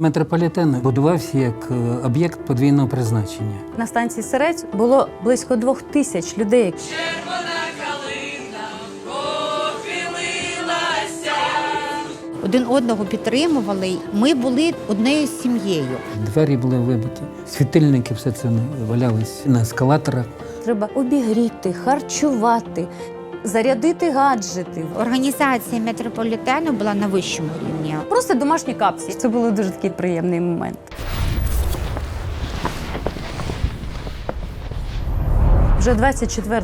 Метрополітен будувався як е, об'єкт подвійного призначення. На станції Серець було близько двох тисяч людей. один одного підтримували. Ми були однією сім'єю. Двері були вибиті, світильники, все це валялись на ескалаторах. Треба обігріти, харчувати, зарядити гаджети. Організація метрополітену була на вищому рівні. Просто домашні капці. Це було дуже такий приємний момент. Вже 24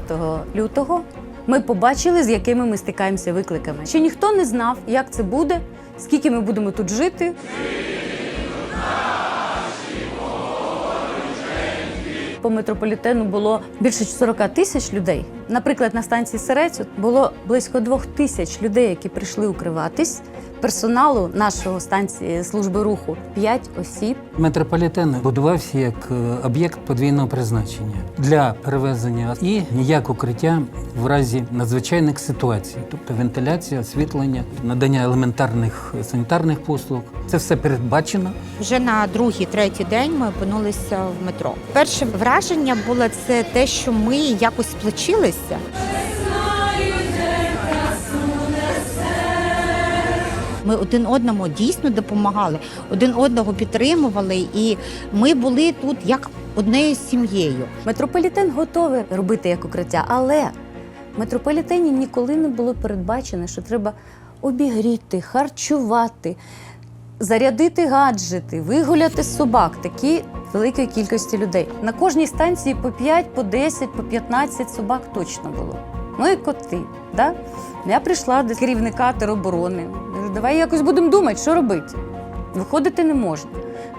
лютого ми побачили, з якими ми стикаємося викликами. Ще ніхто не знав, як це буде, скільки ми будемо тут жити. По метрополітену було більше 40 тисяч людей. Наприклад, на станції Серець було близько двох тисяч людей, які прийшли укриватись. Персоналу нашого станції служби руху 5 осіб. Метрополітен будувався як е, об'єкт подвійного призначення для перевезення і ніяк укриття в разі надзвичайних ситуацій, тобто вентиляція, освітлення, надання елементарних санітарних послуг. Це все передбачено. Вже на другий, третій день ми опинилися в метро. Перше враження було це те, що ми якось сплочилися. Ми один одному дійсно допомагали, один одного підтримували, і ми були тут як однією сім'єю. Метрополітен готовий робити як укриття, але в метрополітені ніколи не було передбачено, що треба обігріти, харчувати, зарядити гаджети, вигуляти собак такі великої кількості людей. На кожній станції по 5, по 10, по 15 собак точно було. Ну і коти. Да? Я прийшла до керівника тероборони. Давай якось будемо думати, що робити. Виходити не можна.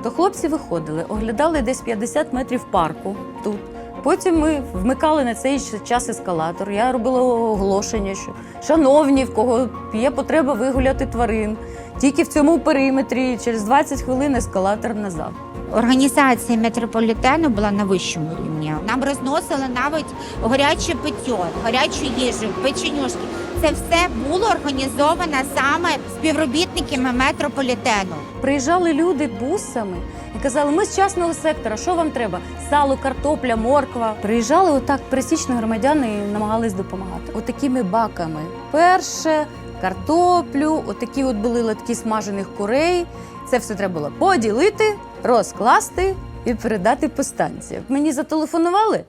То хлопці виходили, оглядали десь 50 метрів парку тут. Потім ми вмикали на цей час ескалатор. Я робила оголошення, що шановні, в кого є потреба вигуляти тварин, тільки в цьому периметрі через 20 хвилин ескалатор назад. Організація метрополітену була на вищому рівні. Нам розносили навіть гаряче питьо, гарячу їжу, печенюшки. Це все було організовано саме співробітниками метрополітену. Приїжджали люди бусами і казали: ми з частного сектора, що вам треба? Сало, картопля, морква. Приїжджали отак пересічні громадяни і намагались допомагати. Отакими баками. Перше картоплю, отакі от були лотки смажених курей. Це все треба було поділити, розкласти і передати по станціях. Мені зателефонували.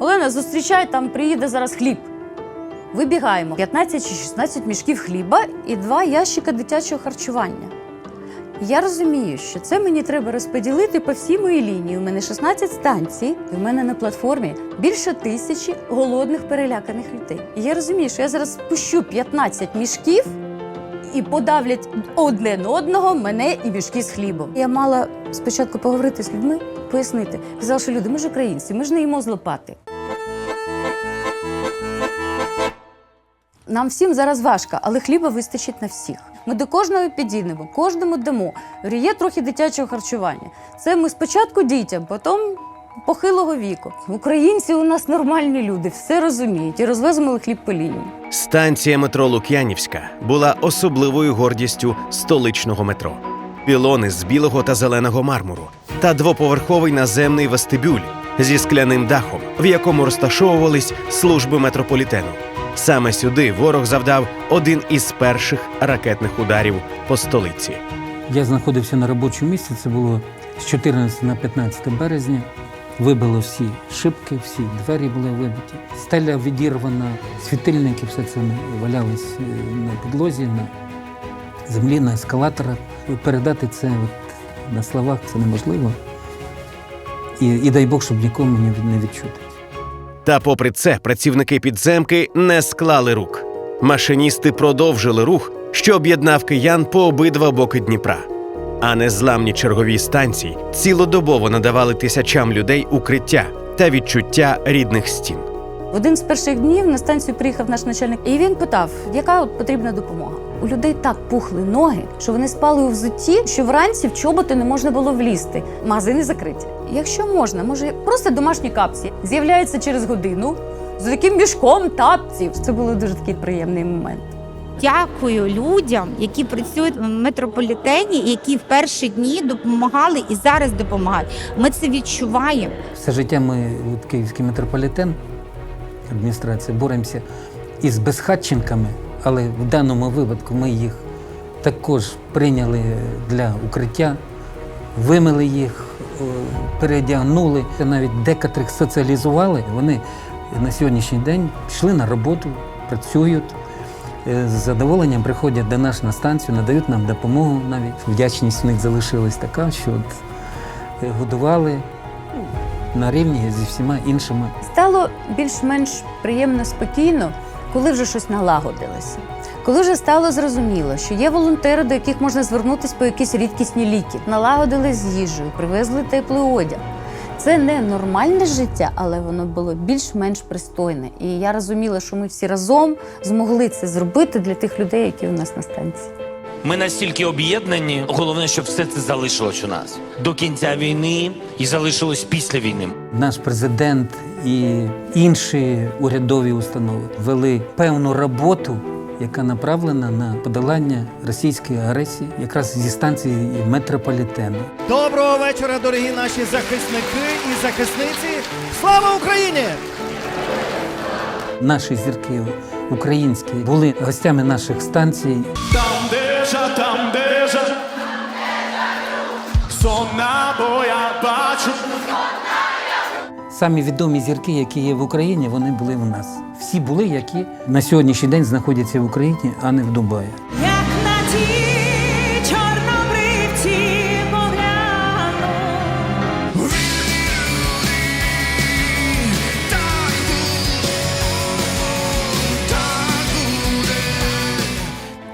Олена, зустрічай, там приїде зараз хліб. Вибігаємо 15 чи 16 мішків хліба і два ящика дитячого харчування. Я розумію, що це мені треба розподілити по всій моїй лінії. У мене 16 станцій, і в мене на платформі більше тисячі голодних переляканих людей. І я розумію, що я зараз спущу 15 мішків і подавлять одне одного мене і мішки з хлібом. Я мала спочатку поговорити з людьми, пояснити. Казала, що люди, ми ж українці, ми ж не їмо з лопати. Нам всім зараз важко, але хліба вистачить на всіх. Ми до кожного підійдемо, кожному дамо. Є трохи дитячого харчування. Це ми спочатку дітям, потім похилого віку. Українці у нас нормальні люди, все розуміють і розвеземо хліб по лінії. Станція метро Лук'янівська була особливою гордістю столичного метро. Пілони з білого та зеленого мармуру та двоповерховий наземний вестибюль зі скляним дахом, в якому розташовувались служби метрополітену. Саме сюди ворог завдав один із перших ракетних ударів по столиці. Я знаходився на робочому місці. Це було з 14 на 15 березня. Вибило всі шибки, всі двері були вибиті. Стеля відірвана, світильники, все це валялись е, на підлозі, на землі, на ескалаторах. Передати це от на словах це неможливо. І, і дай Бог, щоб нікому не, не відчути. Та, попри це, працівники підземки не склали рук. Машиністи продовжили рух, що об'єднав киян по обидва боки Дніпра. А незламні чергові станції цілодобово надавали тисячам людей укриття та відчуття рідних стін. В один з перших днів на станцію приїхав наш начальник, і він питав, яка от потрібна допомога. У людей так пухли ноги, що вони спали у взутті, що вранці в чоботи не можна було влізти. Магазини закриті. Якщо можна, може просто домашні капці з'являються через годину з таким мішком тапців. Це було дуже такий приємний момент. Дякую людям, які працюють в метрополітені, які в перші дні допомагали і зараз допомагають. Ми це відчуваємо. Все життя ми, Київський метрополітен, адміністрація, боремося із безхатченками, але в даному випадку ми їх також прийняли для укриття, вимили їх, е, переодягнули, навіть декотрих соціалізували. Вони на сьогоднішній день пішли на роботу, працюють. Е, З задоволенням приходять до нас на станцію, надають нам допомогу навіть. Вдячність в них залишилась така, що от е, годували на рівні зі всіма іншими. Стало більш-менш приємно, спокійно, коли вже щось налагодилося. Коли вже стало зрозуміло, що є волонтери, до яких можна звернутися по якісь рідкісні ліки, налагодили з їжею, привезли теплий одяг. Це не нормальне життя, але воно було більш-менш пристойне. І я розуміла, що ми всі разом змогли це зробити для тих людей, які у нас на станції. Ми настільки об'єднані. Головне, щоб все це залишилось у нас до кінця війни і залишилось після війни. Наш президент і інші урядові установи вели певну роботу, яка направлена на подолання російської агресії, якраз зі станції метрополітену. Доброго вечора, дорогі наші захисники і захисниці. Слава Україні! Наші зірки українські були гостями наших станцій. Там держа, там держа. Сонна боя бачу. Самі відомі зірки, які є в Україні, вони були в нас. Всі були, які на сьогоднішній день знаходяться в Україні, а не в Дубаї. Як на ті чорнобривці погляну.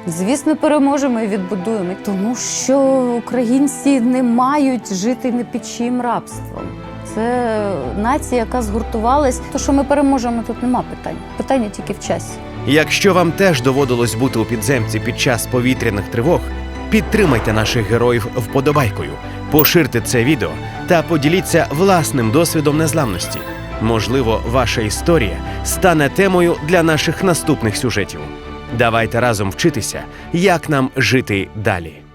Звісно, переможемо і відбудуємо, тому що українці не мають жити не під чиїм рабством. Це нація, яка згуртувалась. То, що ми переможемо, тут нема питань. Питання тільки в часі. Якщо вам теж доводилось бути у підземці під час повітряних тривог, підтримайте наших героїв вподобайкою, поширте це відео та поділіться власним досвідом незламності. Можливо, ваша історія стане темою для наших наступних сюжетів. Давайте разом вчитися, як нам жити далі.